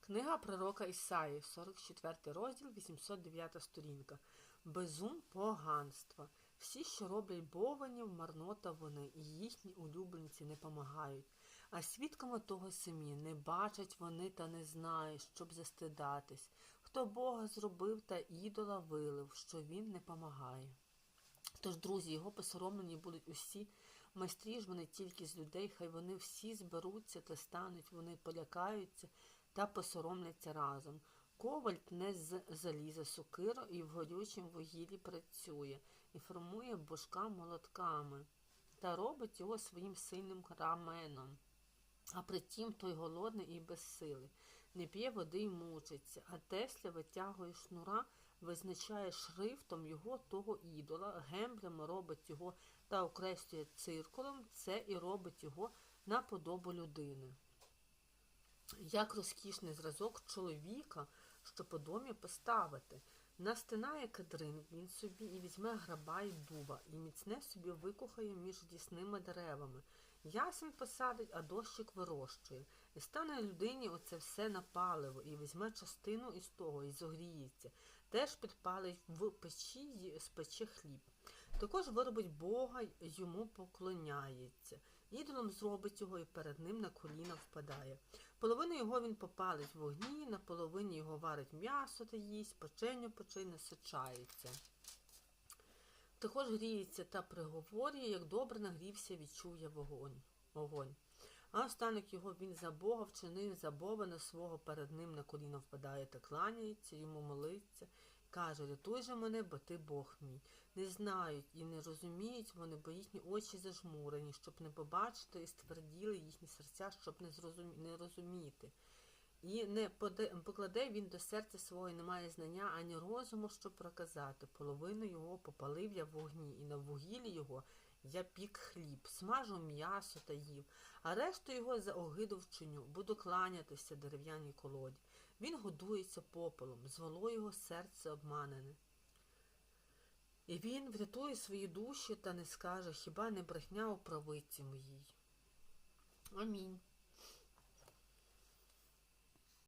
Книга пророка Ісаї, 44 розділ, 809 сторінка. Безум поганства. Всі, що роблять бованів, марнота вони, і їхні улюбленці не помагають. А свідками того самі не бачать вони та не знають, щоб застидатись. Хто Бога зробив та ідола вилив, що він не помагає. Тож, друзі, його посоромлені будуть усі. Майстрі ж вони тільки з людей, хай вони всі зберуться та стануть, вони полякаються та посоромляться разом. Коваль не з заліза сокиру і в горючім вугіллі працює, і формує божка молотками, та робить його своїм сильним раменом. А притім той голодний і без сили, не п'є води й мучиться, а Тесля витягує шнура, визначає шрифтом його того ідола, гемблем робить його та окреслює циркулем, це і робить його на подобу людини. Як розкішний зразок чоловіка, що по домі поставити. Настинає кадрин він собі і візьме граба й дуба, і міцне собі викохає між дісними деревами. Ясен посадить, а дощик вирощує. І стане людині оце все на паливо, і візьме частину із того, і зогріється. Теж підпалить в печі й спече хліб. Також виробить Бога, йому поклоняється. Ідолом зробить його і перед ним на коліна впадає. Половину його він попалить в вогні, на половині його варить м'ясо та їсть, печеню пече насичається. Також гріється та приговорює, як добре нагрівся, відчув я вогонь. А останок його він за Бога вчинив, за Бога на свого перед ним на коліна впадає та кланяється, йому молиться, каже, рятуй же мене, бо ти Бог мій. Не знають і не розуміють вони, бо їхні очі зажмурені, щоб не побачити, і стверділи їхні серця, щоб не, зрозумі... не розуміти. І не покладе він до серця свого, і немає знання ані розуму, щоб проказати. Половину його попалив я в вогні, і на вугіллі його я пік хліб, смажу м'ясо та їв, а решту його за огиду вчиню, буду кланятися дерев'яній колоді. Він годується попелом, звело його серце обманене. І він врятує свої душі та не скаже, хіба не брехня у правиці моїй. Амінь.